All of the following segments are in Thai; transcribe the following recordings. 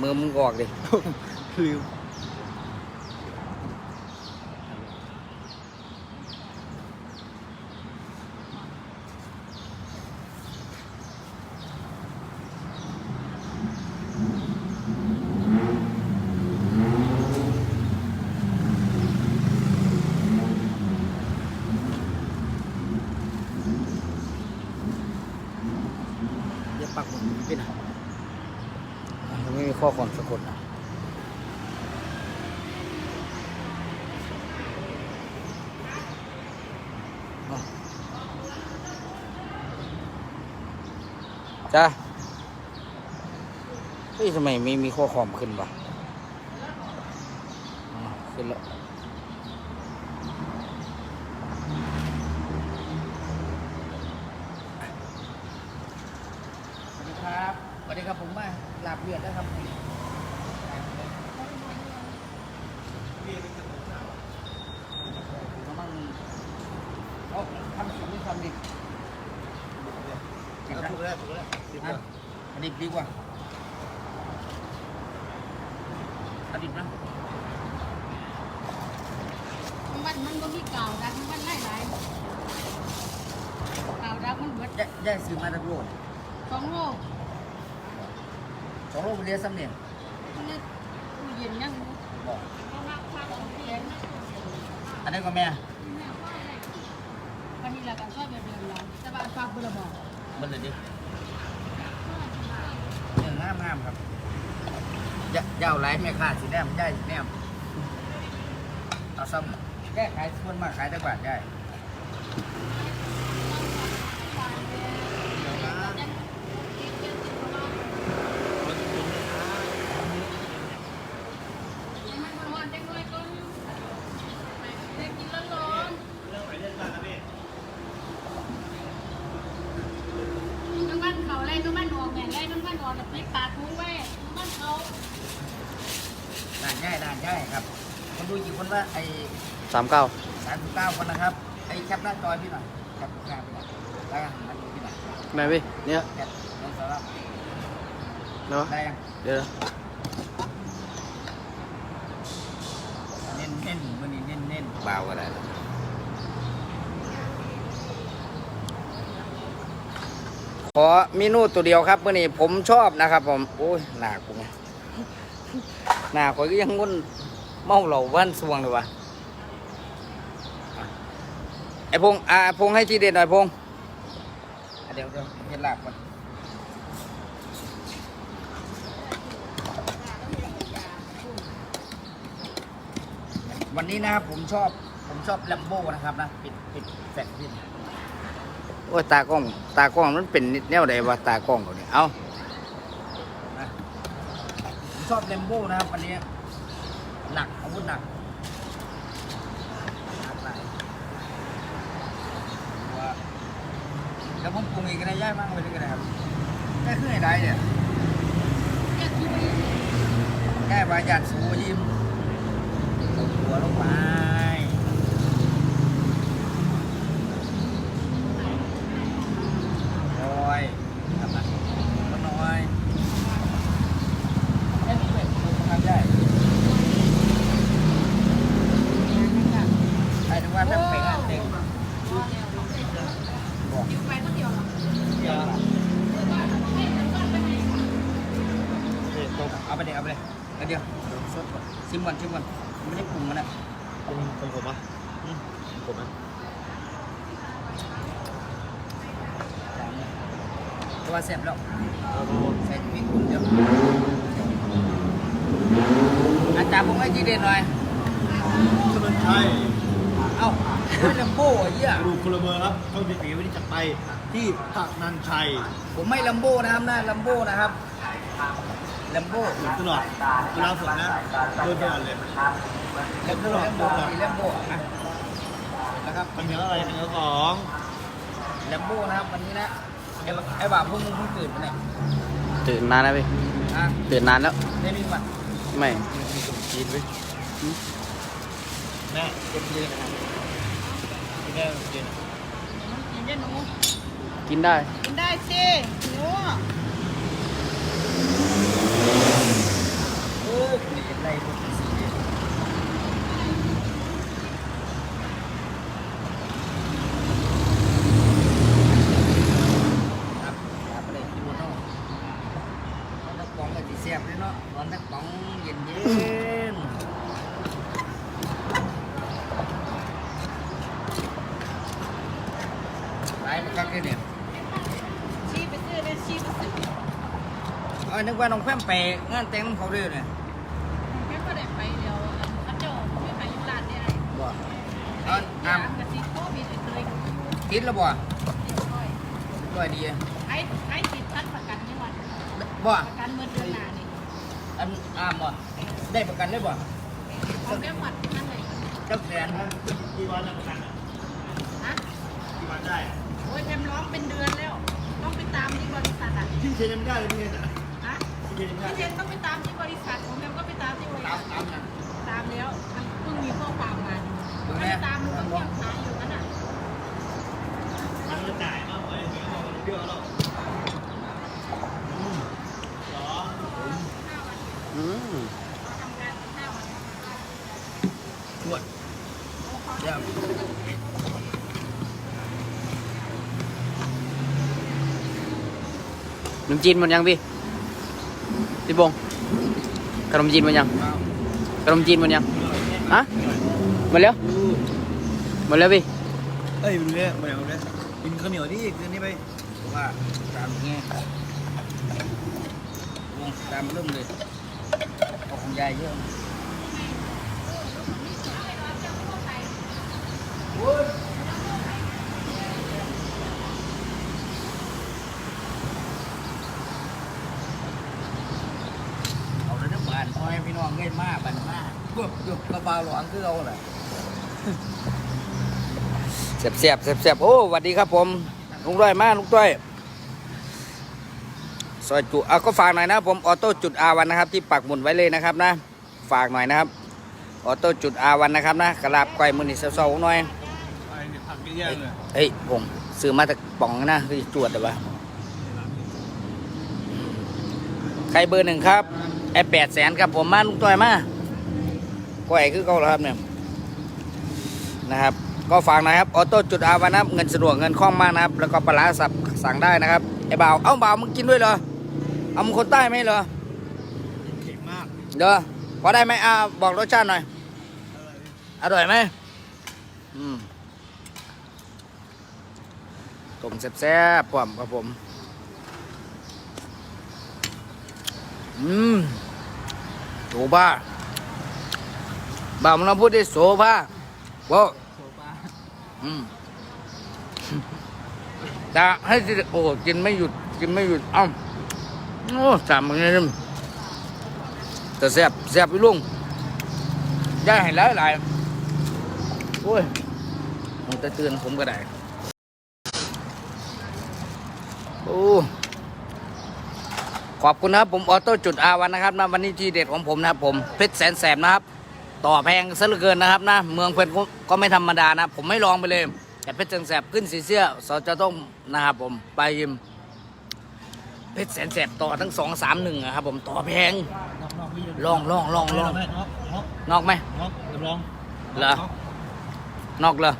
มือมึงออกดิลืม เดี๋ยวปักหมุดพี่นะ อะยังไม่มีข้อความสะกดนะจ้าเฮ้ยทำไมไม่มีข้อความขึ้นวะอะขึ้นแล้วสวัสดีครับ สวัสดีครับผมมาลาบเลือดนะครับกำลังเอาทำสิ่งที่ทำดี เอาถูกแล้วถูกแล้วอะอันนี้ดีกว่าอันนี้นะมันมันก็มีกาวดักมันไล่หลายกาวดักมันเบิดแย่แย่ซื้อมาตะโลดสองโลสองโลเรียนสำเนียงมันเลยตู้เย็นยังอยู่บอกเอามาพาของเย็นนะอันนี้ก็แม่วันนี้เรากันชอบแบบเดิมเราแต่ว่าฝากเบอร์บอกมันเลยดิเนื้องา มงามๆครับอย่าอย่าเอาไรแม่ค้าสีแนมย่ายสีแนมเอาซ้ำแก้ขายส่วนมากขายได้บาทได้ ยังไม่ร้อนจังเลยก่อนเด็กกินร้อนน้ำมันเขาไล่น้ำมันออกแม่ไล่น้ำมันออก แต่ปิดปากทุ้งไว้น้ำมันเขาด่านย่ายด่านย่ายครับ คนดูกี่คนว่าไอ้สามเก้าสามสิบเก้าคนนะครับ ไอ้แคปหน้าจอยพี่หน่อยแคปหน้าพี่หน่อยได้ยังมาดูพี่หน่อยแม่พี่เนี่ยแคปน้องสาวเราเนาะได้ยังเดี๋ยวเน้นเน้นวันนี้เน้นเน้นเบาก็ได้ ขอเมนูตัวเดียวครับเมื่อนี้ผมชอบนะครับ ผมโอ้ยหนากูไงหนาคอยก็ยังงุ่นเมาเหล่าว่านสวงเลยวะไอพงอ่าพงให้ทีเด็ดหน่อยพงเดี๋ยวเดี๋ยวเห็นลาบก่อนวันนี้นะครับผมชอบผมชอบแลมโบ้นะครับนะ ปิดปิดแฟลชพิน โอ้ยตากล้อง ตากล้องมันเป็นแนวใดวะตากล้องตัวนี้เอาชอบแลมโบ้นะครับวันนี้หนักอาวุธหนักหนักหลายว่าแล้วผมปรุงเองก็ได้ย่ายมากเลยก็ได้ครับแค่ขึ้นไหนได้เนี่ยแค่คิดว่าหยาดสูยิ้มเอาหัวลงไปน้อยครับนะก็น้อยแค่นี้เลยทำได้ใครถึงว่าถ้าเป็นอะเด็ก บอกอยู่ไปคนเดียวหรอเดี๋ยวเอาไปเด็กเอาไปเลยเอาเดี๋ยวสดก่อนชิมก่อนชิมก่อนไม่ได้ปรุงมันนะเป็นของผมอะผมอะเพราะว่าเสร็จแล้วใส่พริกคุณเดียวอาจารย์ผมให้จีเด่นหน่อยถนนชัยเอ้าไม่ลำโบ้ไอ้เหี้ยกรุงโคลเบอร์ครับช่องทีวีวันนี้จะไปที่ผักนันชัยผมไม่ลำโบ้นะครับนะลำโบ้นะครับลำโบ้หยุดตลอดเวลาฝนนะเดินตลอดเลยลำโบ้ลำโบ้มีลำโบ้อะนะครับเป็นเนื้ออะไรเป็นเนื้อของลำโบ้นะครับวันนี้นะไอ้บไอ้บ่าวพวกมึงเพิ่งตื่นมาเนี่ยตื่นนานนะพี่อะตื่นนานแล้วได้มีบัตรไม่กินไปแม่เต็มที่นะครับแม่ กินกินได้หนูกินได้กินได้สิหนู สียบเลยเนาะร้อนทั้งป๋องเย็นเย็นไปมันก็คือเนี่ย ชีไปซื้อได้ชีไปซื้อ เออ นึกว่าน้องแฟ้มไปงานแต่งน้ำเขาเรื่อยเนี่ยแค่ก็ได้ไปเดียวพระเจ้าไม่ไปยุราชได้บ่เอันอ้ามกระซิบโควิดเลยติดแล้วบ่ติดร้อยร้อยดีไอ้ไอ้ติดพัดประกันนี่วันบ่ประกันเมื่อเดือนหน้านี่อันอ้ามบ่ได้ประกันได้บ่ของแก้หวัดนั่นเลยจักแสนกี่วันแล้วประกันอะฮะกี่วันได้อะโอ้ยแกมร้องเป็นเดือนแล้ว ต้องไปตามที่บริษัทอะที่เชนยังไม่ได้เลยพี่เชนอะฮะที่เชนยังไม่ พี่เทได้นต้องไปตามที่บริษัทของแกมก็ไปตามที่บริตาษัมทตามนั่นตามแล้วมันเพิ่งมีข้อความมาไม่ได้ตามมันก็เที่ยวขายอยู่นั่นน่ะมันจะจ่ายมากเลยเดี๋ยวบอกเดี๋ยวเราอืมสองอืมทำงานห้าวันปวดเดี๋ยวขนมจีนหมดยังพี่ พี่บงขนมจีนมันยังขนมจีนมันยังฮะมาแล้วมาแล้วพี่เอ้ยมันเนี้ยมันเนี่ยมันเนี่ยกินข้าวเหนียวดิคืนนี่ไปว่าตามเงี้ยวงตามเริ่มเลยเอาของยายเยอะเอาเลยน้ำบานพ่อให้พี่น้องเง่ายมากบันมากพวกยุกกระบาหลวง คือเอาแหละเสียบเสียบเสียบเสียบโอ้สวัสดีครับผมลุงต้อยมาลุงต้อยซอยจุเอาก็ฝากหน่อยนะผมออโต้จุดอาวันนะครับ ที่ปักหมุดไว้เลยนะครับนะ ฝากหน่อยนะครับออโต้จุดอาวันนะครับนะกระลาบไก่มือนี่เศร้าๆหน่อยเนี่ยผักเยอะๆเลยเฮ้ยผมซื้อมาจากป่องนะคือจวดแต่ว่าใครเบอร์หนึ่งครับไอแปดแสนครับผมมาลุงต้อยมา ก้อยคือเขาแล้วครับเนี่ยนะครับ ก็ฝากหนะครับออโต้จุดอาวันนะครับเงินสะดวกเงินคล่องมากนะครับ แล้วก็ปลาร้าสับสั่งได้นะครับไอ้บ่าวเอ้าบ่าวมึงกินด้วยเหรอเอามึงคนใต้ไหมเหรอเก่งมากเด้อพอได้ไหมอ่าบอกรสชาติหน่อยอร่อยไหมอืมต้มแซ่บๆป้อมครับผมอืมโซบ้า บ่าวมึงลองพูดดิโซบ้าบอกโซฟาอืมจะให้สิโอ้กินไม่หยุด กินไม่หยุดเอ้าโอ้สามมันนี่แต่แซ่บแซ่บไปลุงได้ให้หลายหลายโอ้ยมันจะเตือนผมก็ได้โอ้ขอบคุณนะครับผมออโต้จุดอาวันนะครับนะวันนี้ที่เด็ดของผมนะครับผมเพชรแสนแสบนะครับ ต่อแพงซะเหลือเกินนะครับนะเมืองเพชรก็ก็ไม่ธรรมดานะ ผมไม่ลองไปเลย แต่เพชรแสนแสบขึ้นสีเสื้อสจะต้องนะครับผมไปยิมเพชรแสนแสบต่อทั้งสองสามหนึ่งครับผมต่อแพงนอกนอกพี่ลองลองลองลองนอกนอกนอกไหมนอกเดี๋ยวลองเหรอนอกเลย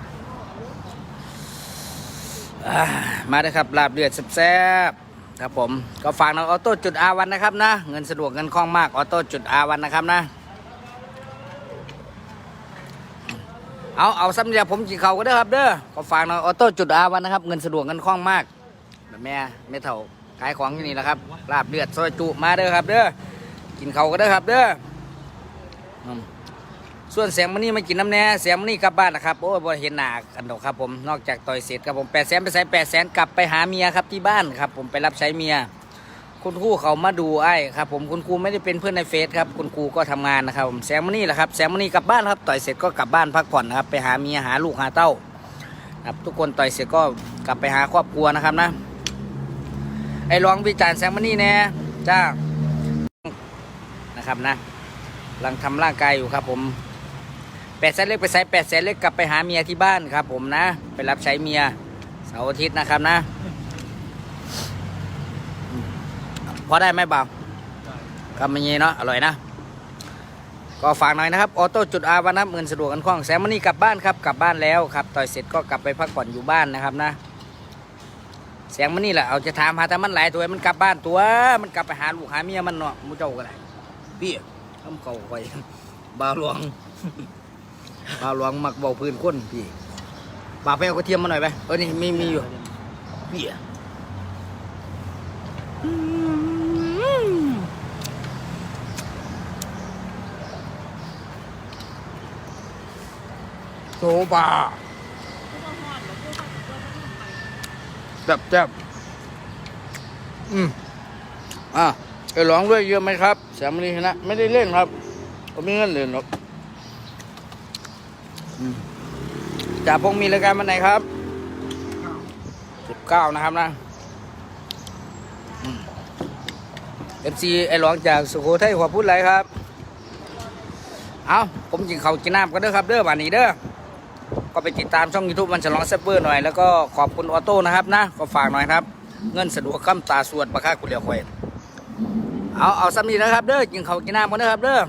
อ่ามาเลยครับลาบเลือดแซ่บๆครับผมก็ฝากน้องออโต้จุดอาวันนะครับนะ เงินสะดวกเงินคล่องมากออโต้จุดอาวันนะครับนะ เอาเอาซ้ำเดียวผมกินเขาก็ได้ครับเด้อก็ฝากน้องออโต้จุดอาวันนะครับ เงินสะดวกเงินคล่องมากแม่ไม่เท่าขายของที่นี่แหละครับลาบเลือดซอยจุมาเด้อครับเด้อกินเขาก็ได้ครับเด้อส่วนเสียงมันนี่มากินน้ำแน่เสียงมันนี่กลับบ้านนะครับโอ้ยบ่เห็นหนากันดอกครับผมนอกจากต่อยเสร็จครับผมแปดแสนไปใส่แปดแสนกลับไปหาเมียครับที่บ้านครับ ผมไปรับใช้เมีย คุณครูเขามาดูไอ้ครับผมคุณครูไม่ได้เป็นเพื่อนในเฟซครับคุณครูก็ทำงานนะครับผมแสงมันนี่แหละครับแสงมันนี่กลับบ้านครับต่อยเสร็จก็กลับบ้านพักผ่อนนะครับไปหาเมียหาลูกหาเต้าครับทุกคนต่อยเสร็จก็กลับไปหาครอบครัวนะครับนะไอ้ลองวิจารณ์แสงมันนี่แน่จ้านะครับนะกำลังทำร่างกายอยู่ครับผมแปดแสนเล็กไปใส่แปดแสนเล็กกลับไปหาเมียที่บ้านครับ ผมนะ ไปรับใช้เมียเสาร์อาทิตย์นะครับนะอืม พอได้ไหมบ่าวครับมันยีเนาะอร่อยนะ ก็ฝากหน่อยนะครับออโต้จุดอาวันนะเงินสะดวกกันคล่องแซมมันนี่กลับบ้านครับกลับบ้านแล้วครับต่อยเสร็จก็กลับไปพักผ่อนอยู่บ้านนะครับนะเสียงมันนี่แหละเอาจะถามหาแต่มันหลายตัวมันกลับบ้านตัว มันกลับไปหาลูกหาเมียมันเนาะมูเจ้าก็ได้พี่ทำเขาคอยบ่าวหลวงบ่าวหลวงมักเบาพื้นคนพี่บ่าวไปเอากระเทียมมาหน่อยไปเออนี่มีมีอยู่พี่อะอืมโซ บาจับจับอืมอะไปร้องด้วยเยอะไหมครับแสามนีชนะ ไม่ได้เล่นครับผมไม่เงินเล่นหรอกอืมจ่าพงมีรายการวันไหนครับสิบเก้านะครับนะเอฟซีไอ้ร้องจากสุโขทัยขอพูดอะไรครับ เอาผมกินข้าวกินน้ำกันเด้อครับ เด้อบ้านนี้เด้อ ก็ไปติดตามช่องยูทูบมันฉลองแซปเปอร์หน่อย แล้วก็ขอบคุณออโต้นะครับนะ ก็ฝากหน่อยครับ เงินสะดวกข้ามตาสวดปะค่ากุเลียวควยเอาเอาซ้ำนี้นะครับ เด้อกินข้ากินน้ำกันนะครับเด้อ